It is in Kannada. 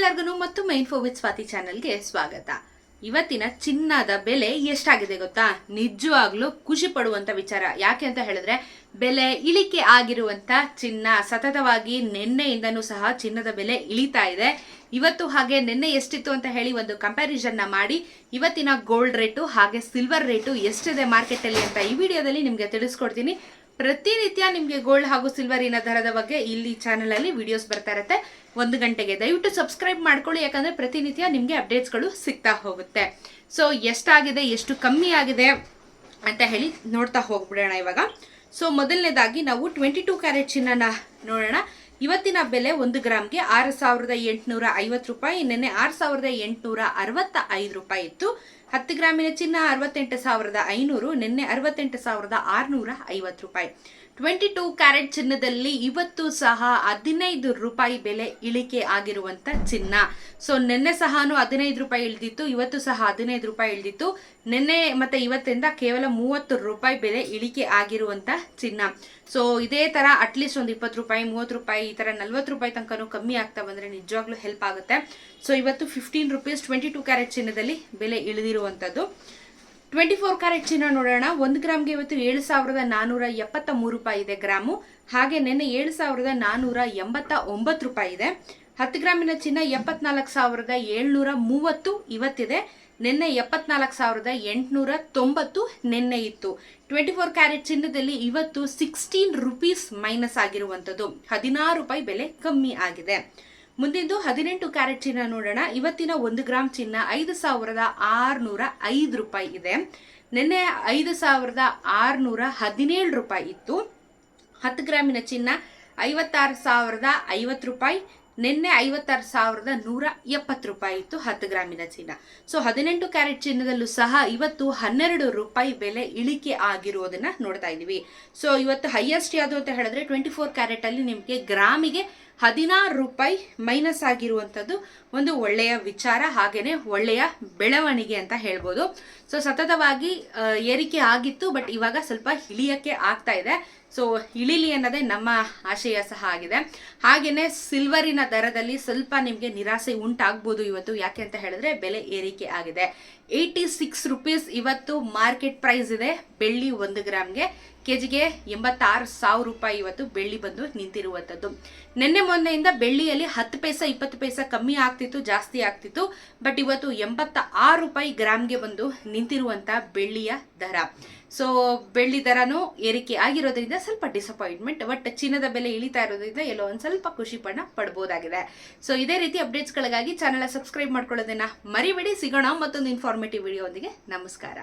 ಎಲ್ಲರಿಗೂ ಮತ್ತು ಮೈನ್ ಫೋ ವಿತ್ ಸ್ವಾತಿ ಚಾನೆಲ್ಗೆ ಸ್ವಾಗತ. ಇವತ್ತಿನ ಚಿನ್ನದ ಬೆಲೆ ಎಷ್ಟಾಗಿದೆ ಗೊತ್ತಾ? ನಿಜವಾಗ್ಲೂ ಖುಷಿ ಪಡುವಂತ ವಿಚಾರ. ಯಾಕೆ ಅಂತ ಹೇಳಿದ್ರೆ, ಬೆಲೆ ಇಳಿಕೆ ಆಗಿರುವಂತ ಚಿನ್ನ ಸತತವಾಗಿ ನಿನ್ನೆಯಿಂದನೂ ಸಹ ಚಿನ್ನದ ಬೆಲೆ ಇಳಿತಾ ಇದೆ. ಇವತ್ತು ಹಾಗೆ ನಿನ್ನೆ ಎಷ್ಟಿತ್ತು ಅಂತ ಹೇಳಿ ಒಂದು ಕಂಪ್ಯಾರಿಸನ್ನ ಮಾಡಿ. ಇವತ್ತಿನ ಗೋಲ್ಡ್ ರೇಟು ಹಾಗೆ ಸಿಲ್ವರ್ ರೇಟು ಎಷ್ಟಿದೆ ಮಾರ್ಕೆಟ್ ಅಲ್ಲಿ ಅಂತ ಈ ವಿಡಿಯೋದಲ್ಲಿ ನಿಮಗೆ ತಿಳಿಸ್ಕೊಡ್ತೀನಿ. ಪ್ರತಿನಿತ್ಯ ನಿಮಗೆ ಗೋಲ್ಡ್ ಹಾಗೂ ಸಿಲ್ವರಿನ ದರದ ಬಗ್ಗೆ ಇಲ್ಲಿ ಚಾನಲಲ್ಲಿ ವಿಡಿಯೋಸ್ ಬರ್ತಾ ಇರುತ್ತೆ. ಒಂದು ಗಂಟೆಗೆ ದಯವಿಟ್ಟು ಸಬ್ಸ್ಕ್ರೈಬ್ ಮಾಡ್ಕೊಳ್ಳಿ, ಯಾಕಂದ್ರೆ ಪ್ರತಿನಿತ್ಯ ನಿಮಗೆ ಅಪ್ಡೇಟ್ಸ್ಗಳು ಸಿಗ್ತಾ ಹೋಗುತ್ತೆ. ಸೊ ಎಷ್ಟಾಗಿದೆ, ಎಷ್ಟು ಕಮ್ಮಿ ಆಗಿದೆ ಅಂತ ಹೇಳಿ ನೋಡ್ತಾ ಹೋಗ್ಬಿಡೋಣ ಇವಾಗ. ಸೊ ಮೊದಲನೇದಾಗಿ ನಾವು ಟ್ವೆಂಟಿ ಟೂ ಕ್ಯಾರೆಟ್ ಚಿನ್ನನ ನೋಡೋಣ. ಇವತ್ತಿನ ಬೆಲೆ ಒಂದು ಗ್ರಾಮ್ಗೆ ಆರು ಸಾವಿರದ ಎಂಟುನೂರ ಐವತ್ತು ರೂಪಾಯಿ, ನಿನ್ನೆ ಆರು ಸಾವಿರದ ಎಂಟುನೂರ ಅರವತ್ತ ಐದು ರೂಪಾಯಿ ಇತ್ತು. ಹತ್ತು ಗ್ರಾಮಿನ ಚಿನ್ನ ಅರವತ್ತೆಂಟು ಸಾವಿರದ ಐನೂರು, ನಿನ್ನೆ ಅರವತ್ತೆಂಟು ಸಾವಿರದ ಆರುನೂರ ಐವತ್ತು ರೂಪಾಯಿ. ಟ್ವೆಂಟಿ ಟೂ ಕ್ಯಾರೆಟ್ ಚಿನ್ನದಲ್ಲಿ ಇವತ್ತು ಸಹ ಹದಿನೈದು ರೂಪಾಯಿ ಬೆಲೆ ಇಳಿಕೆ ಆಗಿರುವಂತ ಚಿನ್ನ. ಸೊ ನಿನ್ನೆ ಸಹ ಹದಿನೈದು ರೂಪಾಯಿ ಇಳಿದಿತ್ತು, ಇವತ್ತು ಸಹ ಹದಿನೈದು ರೂಪಾಯಿ ಇಳಿದಿತ್ತು. ನಿನ್ನೆ ಮತ್ತೆ ಇವತ್ತಿಂದ ಕೇವಲ ಮೂವತ್ತು ರೂಪಾಯಿ ಬೆಲೆ ಇಳಿಕೆ ಆಗಿರುವಂತ ಚಿನ್ನ. ಸೊ ಇದೇ ತರ ಅಟ್ಲೀಸ್ಟ್ ಒಂದು ಇಪ್ಪತ್ತು ರೂಪಾಯಿ, ಮೂವತ್ತು ರೂಪಾಯಿ ಈ ತರ ನಲ್ವತ್ತು ರೂಪಾಯಿ ತನಕನೂ ಕಮ್ಮಿ ಆಗ್ತಾ ಬಂದ್ರೆ ನಿಜವಾಗ್ಲೂ ಹೆಲ್ಪ್ ಆಗುತ್ತೆ. ಸೊ ಇವತ್ತು fifteen rupees twenty two carat ಚಿನ್ನದಲ್ಲಿ ಬೆಲೆ ಇಳಿದಿರುವಂತದ್ದು. ಟ್ವೆಂಟಿ ಫೋರ್ ಕ್ಯಾರೆಟ್ ಚಿನ್ನ ನೋಡೋಣ. ಒಂದು ಗ್ರಾಮ್ಗೆ ಇವತ್ತು ಏಳು ಸಾವಿರದ ನಾನೂರ ಎಪ್ಪತ್ತ ಮೂರು ರೂಪಾಯಿ ಇದೆ ಗ್ರಾಮು. ಹಾಗೆ ನಿನ್ನೆ ಏಳು ಸಾವಿರದ ನಾನೂರ ಎಂಬತ್ತ ಒಂಬತ್ತು ರೂಪಾಯಿ ಇದೆ. ಹತ್ತು ಗ್ರಾಮಿನ ಚಿನ್ನ ಎಪ್ಪತ್ನಾಲ್ಕು ಸಾವಿರದ ಏಳ್ನೂರ ಮೂವತ್ತು ಇವತ್ತಿದೆ. ನಿನ್ನೆ ಎಪ್ಪತ್ನಾಲ್ಕು ಸಾವಿರದ ಎಂಟುನೂರ ತೊಂಬತ್ತು ನಿನ್ನೆ ಇತ್ತು. ಟ್ವೆಂಟಿ ಫೋರ್ ಕ್ಯಾರೆಟ್ ಚಿನ್ನದಲ್ಲಿ ಇವತ್ತು ಸಿಕ್ಸ್ಟೀನ್ ರುಪೀಸ್ ಮೈನಸ್ ಆಗಿರುವಂಥದ್ದು. ಹದಿನಾರು ರೂಪಾಯಿ ಬೆಲೆ ಕಮ್ಮಿ ಆಗಿದೆ. ಮುಂದಿಂದು ಹದಿನೆಂಟು ಕ್ಯಾರೆಟ್ ಚಿನ್ನ ನೋಡೋಣ. ಇವತ್ತಿನ ಒಂದು ಗ್ರಾಮ್ ಚಿನ್ನ ಐದು ಸಾವಿರದ ಆರುನೂರ ಐದು ರೂಪಾಯಿ ಇದೆ. ನಿನ್ನೆ ಐದು ಸಾವಿರದ ಆರುನೂರ ಹದಿನೇಳು ರೂಪಾಯಿ ಇತ್ತು. ಹತ್ತು ಗ್ರಾಮಿನ ಚಿನ್ನ ಐವತ್ತಾರು ಸಾವಿರದ ಐವತ್ತು ರೂಪಾಯಿ. ನಿನ್ನೆ ಐವತ್ತಾರು ಸಾವಿರದ ನೂರ ಎಪ್ಪತ್ತು ರೂಪಾಯಿ ಇತ್ತು ಹತ್ತು ಗ್ರಾಮಿನ ಚಿನ್ನ. ಸೊ ಹದಿನೆಂಟು ಕ್ಯಾರೆಟ್ ಚಿನ್ನದಲ್ಲೂ ಸಹ ಇವತ್ತು ಹನ್ನೆರಡು ರೂಪಾಯಿ ಬೆಲೆ ಇಳಿಕೆ ಆಗಿರೋದನ್ನ ನೋಡ್ತಾ ಇದೀವಿ. ಸೊ ಇವತ್ತು ಹೈಯೆಸ್ಟ್ ಯಾವುದು ಅಂತ ಹೇಳಿದ್ರೆ ಟ್ವೆಂಟಿ ಫೋರ್ ಕ್ಯಾರೆಟ್ ಅಲ್ಲಿ ನಿಮಗೆ ಗ್ರಾಮಿಗೆ ಹದಿನಾರು ರೂಪಾಯಿ ಮೈನಸ್ ಆಗಿರುವಂಥದ್ದು ಒಂದು ಒಳ್ಳೆಯ ವಿಚಾರ ಹಾಗೆಯೇ ಒಳ್ಳೆಯ ಬೆಳವಣಿಗೆ ಅಂತ ಹೇಳ್ಬೋದು. ಸೊ ಸತತವಾಗಿ ಏರಿಕೆ ಆಗಿತ್ತು ಬಟ್ ಇವಾಗ ಸ್ವಲ್ಪ ಇಳಿಯಕ್ಕೆ ಆಗ್ತಾ ಇದೆ. ಸೊ ಇಳಿಲಿ ಅನ್ನೋದೇ ನಮ್ಮ ಆಶಯ ಸಹ ಆಗಿದೆ. ಹಾಗೆಯೇ ಸಿಲ್ವರಿನ ದರದಲ್ಲಿ ಸ್ವಲ್ಪ ನಿಮಗೆ ನಿರಾಸೆ ಉಂಟಾಗ್ಬೋದು ಇವತ್ತು. ಯಾಕೆ ಅಂತ ಹೇಳಿದ್ರೆ ಬೆಲೆ ಏರಿಕೆ ಆಗಿದೆ. ಏಯ್ಟಿ ಸಿಕ್ಸ್ ರುಪೀಸ್ ಇವತ್ತು ಮಾರ್ಕೆಟ್ ಪ್ರೈಸ್ ಇದೆ. ಬೆಳ್ಳಿ ಒಂದು ಗ್ರಾಮ್ಗೆ ಕೆಜಿಗೆ ಎಂಬತ್ತಾರು ಸಾವಿರ ರೂಪಾಯಿ ಇವತ್ತು ಬೆಳ್ಳಿ ಬಂದು ನಿಂತಿರುವಂಥದ್ದು. ನಿನ್ನೆ ಮೊನ್ನೆಯಿಂದ ಬೆಳ್ಳಿಯಲ್ಲಿ ಹತ್ತು ಪೈಸೆ, ಇಪ್ಪತ್ತು ಪೈಸೆ ಕಮ್ಮಿ ಆಗ್ತಿತ್ತು, ಜಾಸ್ತಿ ಆಗ್ತಿತ್ತು. ಬಟ್ ಇವತ್ತು ಎಂಬತ್ತ ಆರು ರೂಪಾಯಿ ಗ್ರಾಮ್ಗೆ ಬಂದು ನಿಂತಿರುವಂತ ಬೆಳ್ಳಿಯ ದರ. ಸೊ ಬೆಳ್ಳಿ ದರನೂ ಏರಿಕೆ ಆಗಿರೋದ್ರಿಂದ ಸ್ವಲ್ಪ ಡಿಸಪಾಯಿಂಟ್ಮೆಂಟ್ ಬಟ್ ಚಿನ್ನದ ಬೆಲೆ ಇಳಿತಾ ಇರೋದ್ರಿಂದ ಎಲ್ಲೋ ಒಂದು ಸ್ವಲ್ಪ ಖುಷಿ ಪಣ ಪಡ್ಬೋದಾಗಿದೆ. ಸೊ ಇದೇ ರೀತಿ ಅಪ್ಡೇಟ್ಸ್ಗಳಿಗಾಗಿ ಚಾನೆಲ್ ಸಬ್ಸ್ಕ್ರೈಬ್ ಮಾಡ್ಕೊಳ್ಳೋದನ್ನ ಮರಿಬೇಡಿ. ಸಿಗೋಣ ಮತ್ತೊಂದು ಇನ್ಫಾರ್ಮೇಟಿವ್ ವಿಡಿಯೋ ಒಂದಿಗೆ ನಮಸ್ಕಾರ.